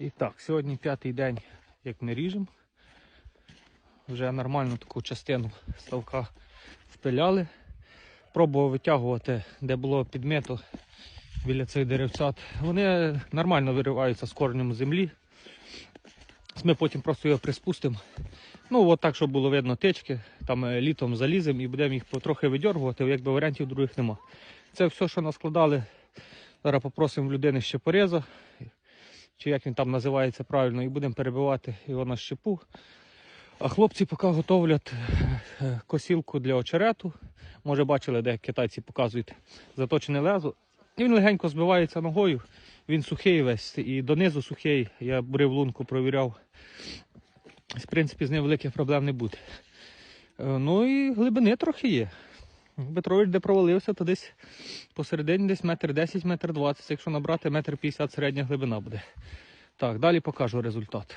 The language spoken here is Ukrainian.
І так, сьогодні п'ятий день, як ми ріжемо. Вже нормально таку частину ставка впиляли. Пробував витягувати, де було підмето біля цих деревцят. Вони нормально вириваються з коренем землі. Ми потім просто його приспустимо. Ну, от так, щоб було видно течки, там е, літом заліземо і будемо їх потрохи видьоргувати, якби варіантів других нема. Це все, що наскладали. Зараз попросимо людини ще пореза, чи як він там називається правильно, і будемо перебивати його на щепу. А хлопці поки готовлять е, косілку для очерету. Може бачили, де китайці показують заточене лезо. І він легенько збивається ногою. Він сухий весь і донизу сухий. Я бурив лунку, провіряв. В принципі, з ним великих проблем не буде. Е, Ну і глибини трохи є. Петрович, де провалився, то десь посередині десь метр 10, метр 20. Якщо набрати метр 50 середня глибина буде. Так, далі покажу результат.